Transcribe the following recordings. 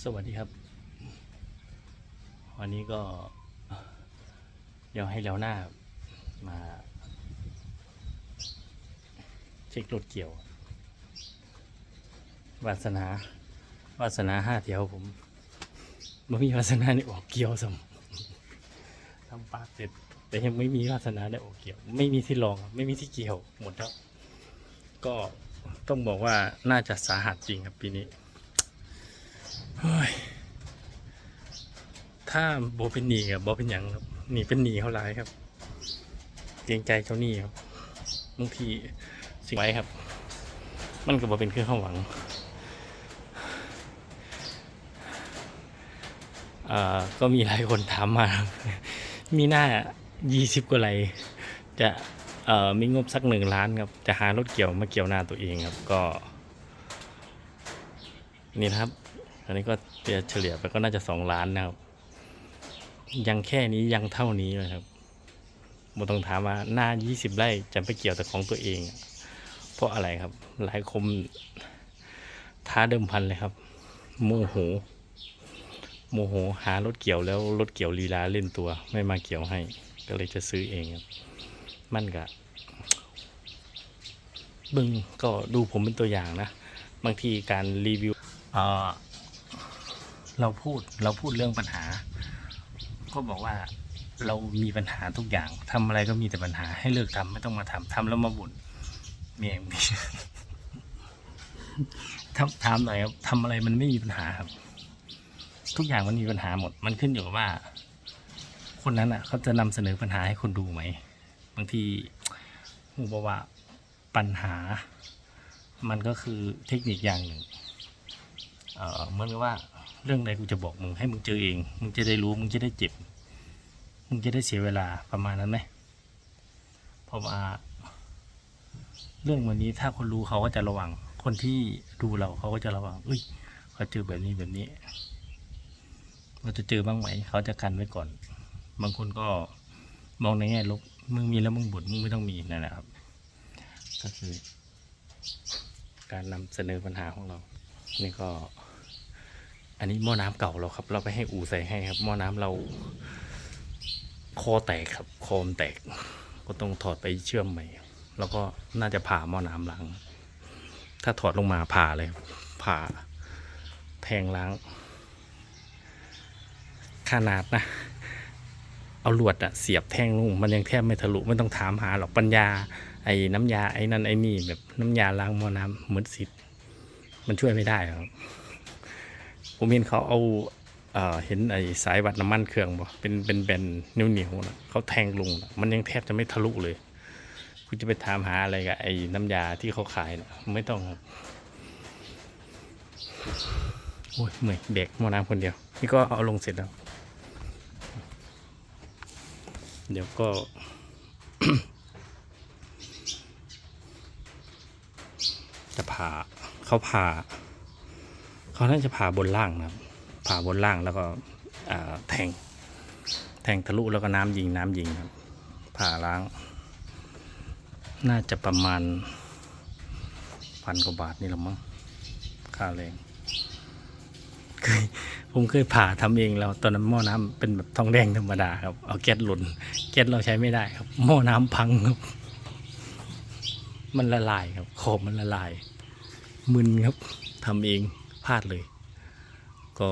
สวัสดีครับ วันนี้ก็ เดี๋ยวให้แล้วหน้ามา เช็ครถเกี่ยว วาสนาวาสนาห้าเที่ยวผมไม่มีวาสนาได้ออกเกี่ยวสมทำปากเสร็จ แต่ยังไม่มีวาสนาได้ออกเกี่ยว ไม่มีที่ลอง ไม่มีที่เกี่ยวหมดแล้วก็ต้องบอกว่าน่าจะสาหัสจริงครับปีนี้ ถ้าโบเป็นหนีกับโบเป็นหยังครับหนีเป็นหนีเขาร้ายครับ เกรงใจเจ้าหนี้ครับบางทีสิ่งไว้ครับ มันก็บอเป็นเครื่องข้าหวังก็มีหลายคนถามมา มีหน้ายี่สิบกว่าไรจะมีงบสักหนึ่งล้านครับ จะหารถเกี่ยวมาเกี่ยวหน้าตัวเองครับ ก็ นี่นะครับ อันนี้ก็เฉลี่ยไปก็น่าจะสองล้านนะครับ ยังแค่นี้ยังเท่านี้เลยครับบต้องถามว่าหน้า 20 ไร่จะไปเกี่ยวแต่ของตัวเอง เพราะอะไรครับ หลายคมท้าเดิมพันเลยครับ โมโห โมโหหารถเกี่ยวแล้วรถเกี่ยวลีลาเล่นตัว ไม่มาเกี่ยวให้ ก็เลยจะซื้อเองครับ มันกะบึงก็ดูผมเป็นตัวอย่างนะ บางทีการรีวิวอ่อ เราพูดเราพูดเรื่องปัญหา ก็บอกว่าเรามีปัญหาทุกอย่างทำอะไรก็มีแต่ปัญหาให้เลิกทำไม่ต้องมาทำทำแล้วมาบ่นเมียมีทำถามหน่อยครับทำอะไรมันไม่มีปัญหาครับ ทุกอย่างมันมีปัญหาหมด มันขึ้นอยู่กับว่า คนนั้นอะ เขาจะนำเสนอปัญหาให้คนดูไหมบางทีผมบอกว่าปัญหา มันก็คือเทคนิคอย่างหนึ่งเออเหมื่อนกับว่า เรื่องใดกูจะบอกมึงให้มึงเจอเอง มึงจะได้รู้ มึงจะได้เจ็บ มึงจะได้เสียเวลาประมาณนั้นไหมเพราะว่า เรื่องวันนี้ถ้าคนรู้เขาก็จะระวัง คนที่ดูเราเขาก็จะระวังเอ้ยเขาเจอแบบนี้แบบนี้เราจะเจอบ้างไหม เขาจะกันไว้ก่อน บางคนก็มองในแง่ลบมึงมีแล้วมึงบ่นมึงไม่ต้องมีนั่นแหละครับ ก็คือ การนำเสนอปัญหาของเรา นี่ก็ อันนี้หม้อน้ำเก่าเราครับ เราไปให้อู่ใส่ให้ครับ หม้อน้ำเรา คอแตกครับ คอมแตก ก็ต้องถอดไปเชื่อมใหม่ แล้วก็น่าจะผ่าหม้อน้ำล้าง ถ้าถอดลงมาผ่าเลย ผ่าแทงล้าง ขนาดนะ เอาลวดอะเสียบแทงลงมันยังแทบไม่ทะลุไม่ต้องถามหาหรอกปัญญา ไอ้น้ำยาไอ้นั่นไอ้นี่แบบน้ำยาล้างหม้อน้ำเหมือนสิทธิ์มันช่วยไม่ได้ครับ ผมเห็นเขาเอาเอ่อเห็นไอ้สายวัดน้ำมันเครื่องบ่เป็นเป็นแบนนิ้วเหนียวๆนะเขาแทงลงนะมันยังแทบจะไม่ทะลุเลย คุณจะไปถามหาอะไรกับไอ้น้ำยาที่เขาขายนะไม่ต้องครับโอ้ยเหนื่อยเด็กม้อน้ำคนเดียว นี่ก็เอาลงเสร็จแล้ว เดี๋ยวก็จะผ่าเขาผ่า เขาน่าจะผ่าบนล่างนะครับ ผ่าบนล่างแล้วก็แทง แทงทะลุแล้วก็น้ำยิงน้ำยิงครับ ผ่าล้าง น่าจะประมาณพันกว่าบาทนี่หรอมั้งค่าแรงเคยผมเคยผ่าทำเองแล้วตอนนั้นหม้อน้ำเป็นแบบทองแดงธรรมดาครับ เอาแก๊สหล่นแก๊สเราใช้ไม่ได้ครับ หม้อน้ำพังครับ มันละลายครับขอบมันละลาย มึนครับทำเอง พลาดเลย ก็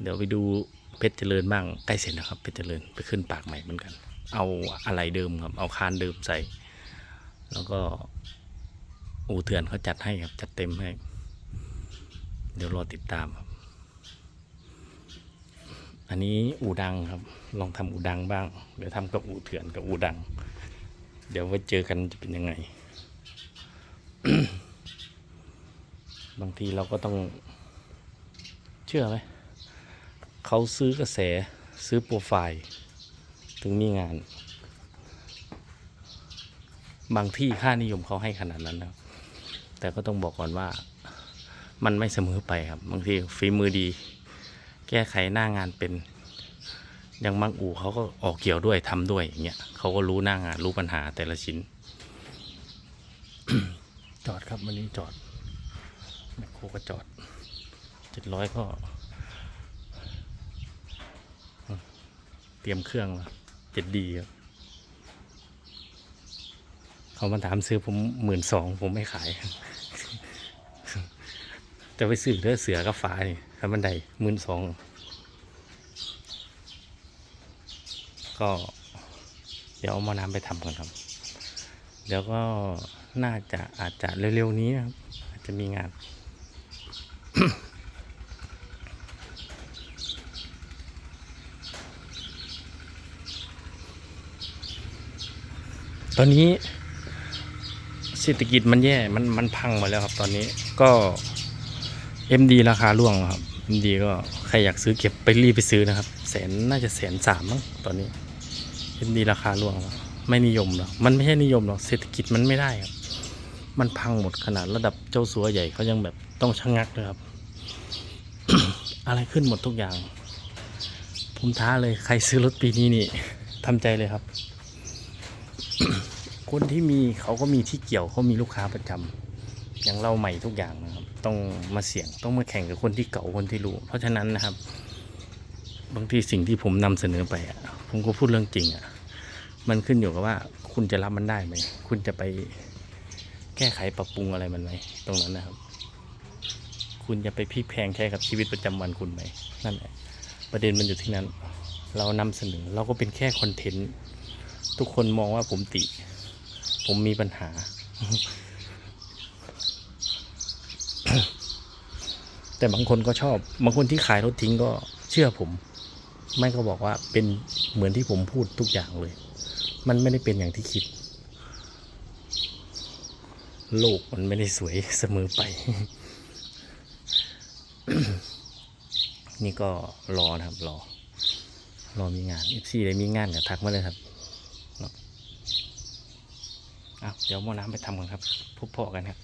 เดี๋ยวไปดูเพชรเจริญบ้างใกล้เสร็จแล้วครับเพชรเจริญไปขึ้นปากใหม่เหมือนกัน เอาอะไรเดิมครับ เอาคานเดิมใส่ แล้วก็อูเถื่อนเขาจัดให้ครับ จัดเต็มให้ เดี๋ยวรอติดตามครับ อันนี้อูดังครับ ลองทำอูดังบ้าง เดี๋ยวทำกับอูเถื่อนกับอูดัง เดี๋ยวไว้เจอกันจะเป็นยังไง บางทีเราก็ต้องเชื่อไหมเขาซื้อกระแสซื้อโปรไฟล์ถึงมีงาน บางที่ค่านิยมเขาให้ขนาดนั้นแล้วแต่ก็ต้องบอกก่อนว่ามันไม่เสมอไปครับ บางทีฝีมือดี แก้ไขหน้างานเป็นอย่างบางอู่เขาก็ออกเกี่ยวด้วยทำด้วยอย่างเงี้ยเขาก็รู้หน้างานรู้ปัญหาแต่ละชิ้น จอดครับวันนี้จอด โคกก็จอดเจ็ดร้อยก็ เตรียมเครื่องเจ็ดดีครับเขามาถามซื้อผมหมื่นสองผมไม่ขาย จะไปซื้อเลือเสือกับฟ้านี่ถ้ามันได้หมื่นสองก็เดี๋ยวเอามอน้ำไปทำก่อนครับ เดี๋ยวก็น่าจะอาจจะเร็วๆนี้นะครับ อาจจะมีงาน ตอนนี้เศรษฐกิจมันแย่ มันมันพังหมาแล้วครับ ตอนนี้ก็ MD ราคาร่วงแล้วครับ MD ก็ใครอยากซื้อเก็บไปรีบไปซื้อนะครับ แสนน่าจะแสนสามมั้งตอนนี้ MD ราคาร่วงแล้วไม่นิยมหรอกมันไม่ใช่นิยมหรอกเศรษฐกิจมันไม่ได้ครับ มันพังหมดขนาดระดับเจ้าสัวใหญ่เขายังแบบต้องชะงักเลยครับ อะไรขึ้นหมดทุกอย่าง ผมท้าเลยใครซื้อรถปีนี้นี่ทำใจเลยครับ คนที่มีเขาก็มีที่เกี่ยวเขามีลูกค้าประจำอย่างเราใหม่ทุกอย่างนะครับ ต้องมาเสี่ยงต้องมาแข่งกับคนที่เก่าคนที่รู้ เพราะฉะนั้นนะครับ บางทีสิ่งที่ผมนำเสนอไปอะผมก็พูดเรื่องจริงอะมันขึ้นอยู่กับว่าคุณจะรับมันได้ไหม คุณจะไปแก้ไขปรับปรุงอะไรมันไหมตรงนั้นนะครับ คุณจะไปพลิกแพงใช้กับชีวิตประจำวันคุณไหมนั่นแหละประเด็นมันอยู่ที่นั้น เรานำเสนอเราก็เป็นแค่คอนเทนต์ทุกคนมองว่าผมติ ผมมีปัญหา แต่บางคนก็ชอบ บางคนที่ขายรถทิ้งก็เชื่อผม ไม่ก็บอกว่าเป็นเหมือนที่ผมพูดทุกอย่างเลย มันไม่ได้เป็นอย่างที่คิด โลกมันไม่ได้สวยเสมอไป นี่ก็รอนะครับ รอ รอมีงานอีซี่ได้มีงานกับทักมาเลยครับเอาเดี๋ยวมอน้ำไปทำกันครับพบพอกันครับ